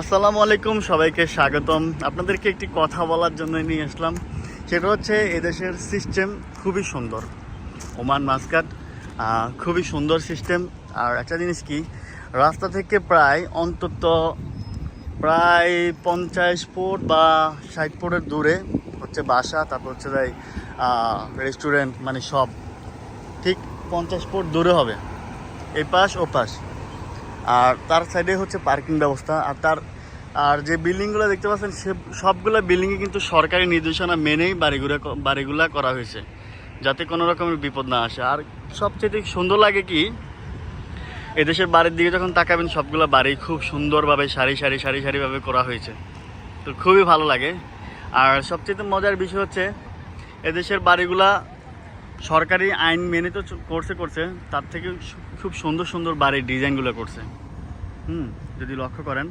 আসসালামু আলাইকুম, সবাইকে স্বাগতম। আপনাদেরকে একটি কথা বলার জন্য নিয়ে আসলাম। সেটা হচ্ছে, এদেশের সিস্টেম খুবই সুন্দর। ওমান মাসকাট খুবই সুন্দর সিস্টেম আর একটা জিনিস কি, রাস্তা থেকে প্রায় অন্তত প্রায় পঞ্চাশ ফুট বা ষাট ফুটের দূরে হচ্ছে বাসা, তারপর হচ্ছে তাই রেস্টুরেন্ট মানে সব। ঠিক পঞ্চাশ ফুট দূরে হবে। এই পাশ ও পাশ আর তার সাইডে হচ্ছে পার্কিং ব্যবস্থা। আর তার, আর যে বিল্ডিংগুলো দেখতে পাচ্ছেন, সে, সবগুলো বিল্ডিংয়ে কিন্তু সরকারি নির্দেশনা মেনেই বাড়িগুলো বাড়িগুলো করা হয়েছে, যাতে কোনো রকমের বিপদ না আসে। আর সবচেয়ে সুন্দর লাগে কি, এদেশের বাড়ির দিকে যখন তাকাবেন, সবগুলো বাড়ি খুব সুন্দরভাবে সারি সারি সারি, সারিভাবে করা হয়েছে। তো খুবই ভালো লাগে। আর সবচেয়ে মজার বিষয় হচ্ছে, এদেশের বাড়িগুলা সরকারি আইন মেনে তো করছে করছে। তার থেকে খুব সুন্দর সুন্দর বাড়ির ডিজাইনগুলো করছে। হুম, যদি লক্ষ্য করেন,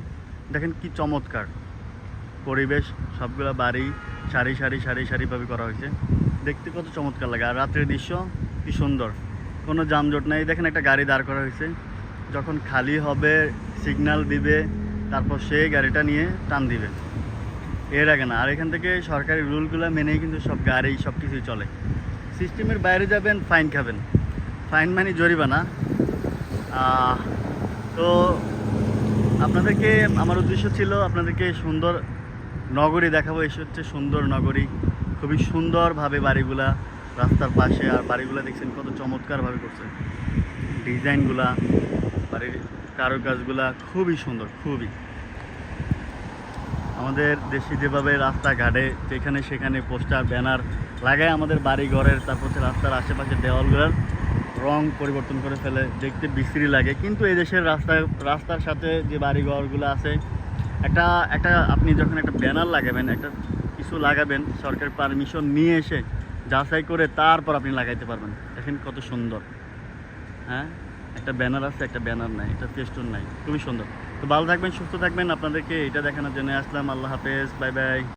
দেখেন কি চমৎকার। পরিবেশ, সবগুলো বাড়ি সারি সারি সারি, সারিভাবে করা হয়েছে। দেখতে কত চমৎকার লাগে। আর রাত্রের দৃশ্য কি সুন্দর। কোনো যানজট নাই। দেখেন একটা গাড়ি দাঁড় করা হয়েছে। যখন খালি হবে সিগন্যাল দিবে, তারপর সে গাড়িটা নিয়ে টান দিবে। এর আগে না। আর এখান থেকে সরকারি রুলগুলো মেনেই কিন্তু সব গাড়ি সব কিছুই চলে। সিস্টেমের বাইরে যাবেন ফাইন খাবেন। ফাইন মানে জরিমানা। তো আপনাদেরকে, আমার উদ্দেশ্য ছিল আপনাদেরকে সুন্দর নগরী দেখাবো। এসে হচ্ছে সুন্দর নগরী। খুবই সুন্দরভাবে বাড়িগুলা, রাস্তার পাশে, আর বাড়িগুলা দেখছেন কত চমৎকারভাবে করছে। ডিজাইনগুলা বাড়ির কারুকাজগুলা খুবই সুন্দর, খুবই। আমাদের দেশে যেভাবে রাস্তাঘাটে যেখানে সেখানে পোস্টার, ব্যানার লাগায় আমাদের বাড়ি ঘরের, তারপর হচ্ছে রাস্তার আশেপাশে দেওয়ালগুলোর রং পরিবর্তন করে ফেলে, দেখতে বিশ্রী লাগে। কিন্তু এই দেশের রাস্তা, রাস্তার সাথে যে বাড়ি ঘরগুলো আছে, একটা একটা আপনি যখন একটা ব্যানার লাগাবেন, একটা কিছু লাগাবেন, সরকার পারমিশন নিয়ে এসে যাচাই করে তারপর আপনি লাগাইতে পারবেন। দেখেন কত সুন্দর। হ্যাঁ? একটা ব্যানার আছে, একটা ব্যানার নাই, একটা ফেস্টুন নাই, খুবই সুন্দর। তো ভালো থাকবেন সুস্থ থাকবেন। আপনাদেরকে এটা দেখানোর জন্য আসলাম। আল্লাহ হাফেজ। Bye bye.